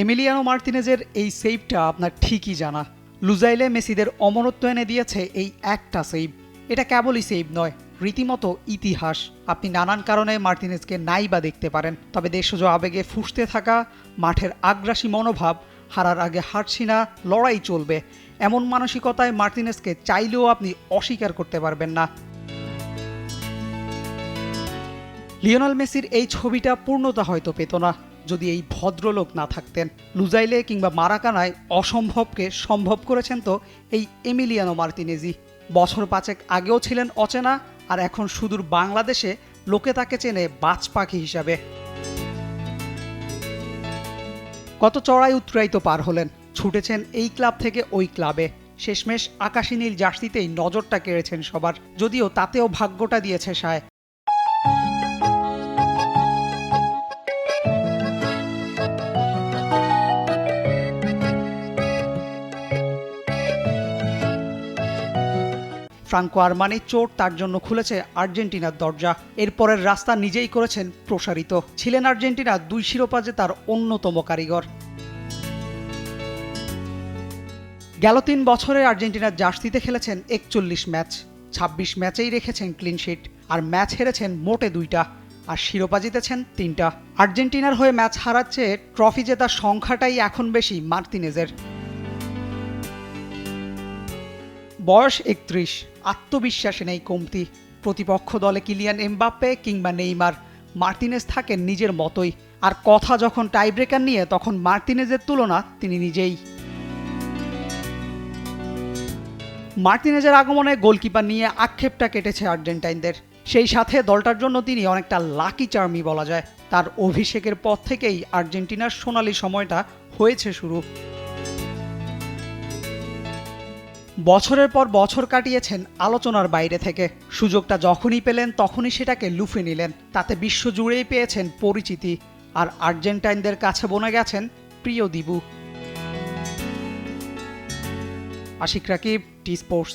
Emiliano মার্তিনেজের এই সেভটা আপনার ঠিকই জানা। লুজাইলে মেসিদের অমরত্ব এনে দিয়েছে এই একটা সেভ। এটা কেবলই সেভ নয়, রীতিমতো ইতিহাস। আপনি নানান কারণে মার্তিনেজকে নাই বা দেখতে পারেন, তবে দেশজ আবেগে ফুসতে থাকা, মাঠের আগ্রাসী মনোভাব, হারার আগে হারছি না, লড়াই চলবে, এমন মানসিকতায় মার্তিনেজকে চাইলেও আপনি অস্বীকার করতে পারবেন না। লিওনাল মেসির এই ছবিটা পূর্ণতা হয়তো পেত না যদি এই ভদ্রলোক না থাকতেন। লুজাইলে কিংবা মারাকানায় অসম্ভবকে সম্ভব করেছেন তো এই এমিলিয়ানো মার্তিনেজি। বছর পাঁচেক আগেও ছিলেন অচেনা, আর এখন সুদূর বাংলাদেশে লোকে তাকে চেনে বাজ পাখি হিসাবে। কত চড়াই উত্তরাইত পার হলেন। ছুটেছেন এই ক্লাব থেকে ওই ক্লাবে। শেষমেশ আকাশী নীল জার্সিতেই নজরটা কেড়েছেন সবার, যদিও তাতেও ভাগ্যটা দিয়েছে সায়। ফ্রাঙ্কো আরমানি চোট তার জন্য খুলেছে আর্জেন্টিনার দরজা। এরপরের রাস্তা নিজেই করেছেন প্রসারিত। ছিলেন আর্জেন্টিনা দুই শিরোপা জেতার অন্যতম কারিগর। গেল তিন বছরে আর্জেন্টিনার জার্সিতে খেলেছেন একচল্লিশ ম্যাচ। ২৬ ম্যাচেই রেখেছেন ক্লিনশিট আর ম্যাচ হেরেছেন মোটে দুইটা। আর শিরোপা জিতেছেন তিনটা। আর্জেন্টিনার হয়ে ম্যাচ হারাচ্ছে ট্রফি জেতার সংখ্যাটাই এখন বেশি মার্তিনেজের। বয়স একত্রিশ, আত্মবিশ্বাসে নেই কমতি। প্রতিপক্ষ দলে কিলিয়ান এমবাপ্পে কিংবা নেইমার। মার্তিনেজ থাকেন নিজের মতোই। আর কথা যখন টাইব্রেকার নিয়ে, তখন মার্তিনেজের তুলনা তিনি নিজেই। মার্তিনেজের আগমনে গোলকিপার নিয়ে আক্ষেপটা কেটেছে আর্জেন্টাইনদের। সেই সাথে দলটার জন্য তিনি অনেকটা লাকি চার্মি বলা যায়। তার অভিষেকের পর থেকেই আর্জেন্টিনার সোনালি সময়টা হয়েছে শুরু। বছরের পর বছর কাটিয়েছেন আলোচনার বাইরে থেকে। সুযোগটা যখনই পেলেন, তখনই সেটাকে লুফে নিলেন। তাতে বিশ্ব জুড়েই পেয়েছেন পরিচিতি। আর আর্জেন্টাইনদের কাছে বনে গেছেন প্রিয় Dibu. Ashik Rakib, T Sports.